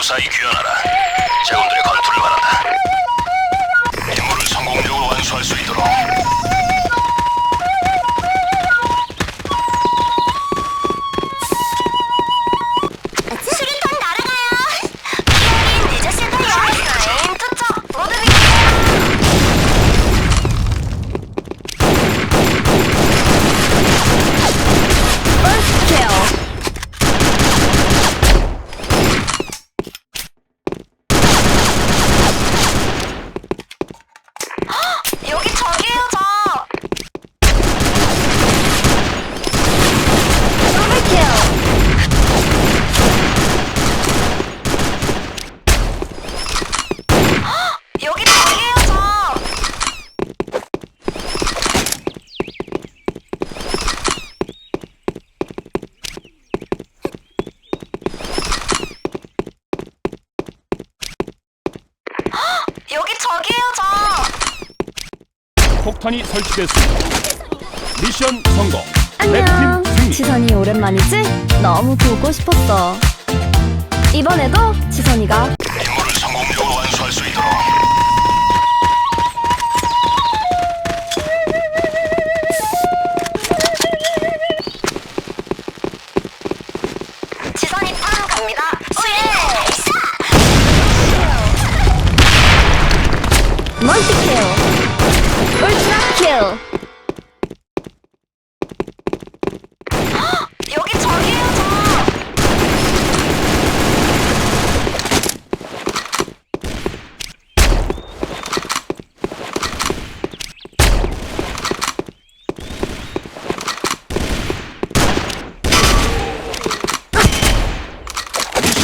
무사히 귀환하라. 자군들의 건투를 바란다. 임무를 성공적으로 완수할 수 있도록. 폭탄이 설치됐습니다. 미션 성공. 안녕. 승리. 지선이 오랜만이지? 너무 보고 싶었어. 이번에도 지선이가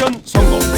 미션 성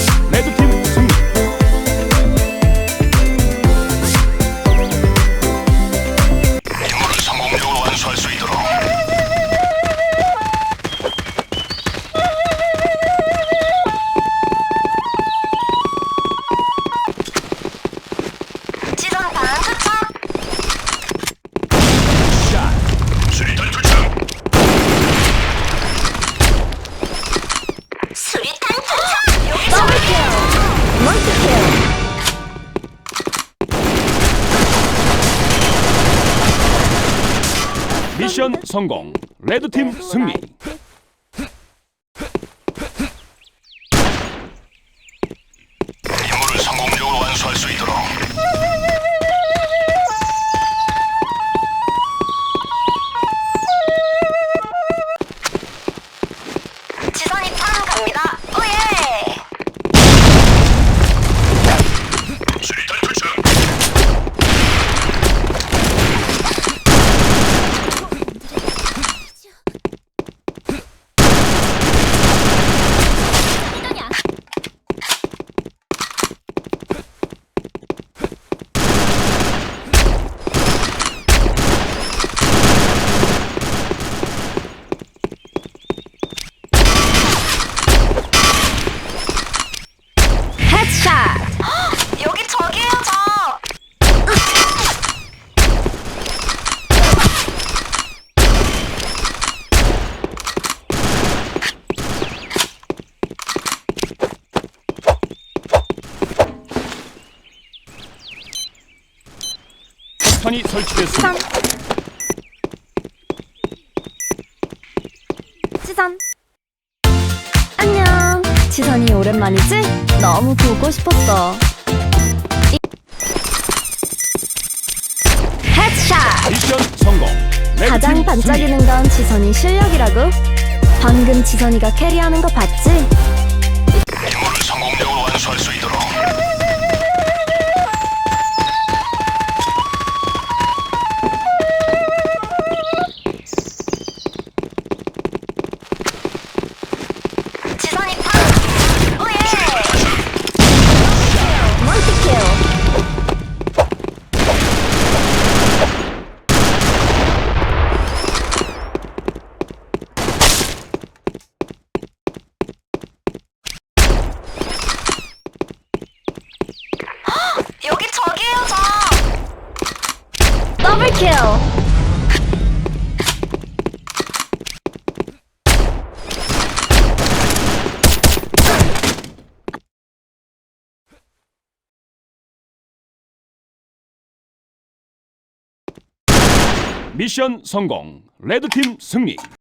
미션 성공. 레드팀 승리. 폭탄이 설치됐습니다. 지선. 안녕. 지선이 오랜만이지? 너무 보고 싶었어. 이- 헤드샷. 미션 성공. 레드팀 가장 승리. 반짝이는 건 지선이 실력이라고. 방금 지선이가 캐리하는 거 봤지? 임무를 성공적으로 완수할 수 있도록. Overkill. 미션 성공. 레드팀 승리.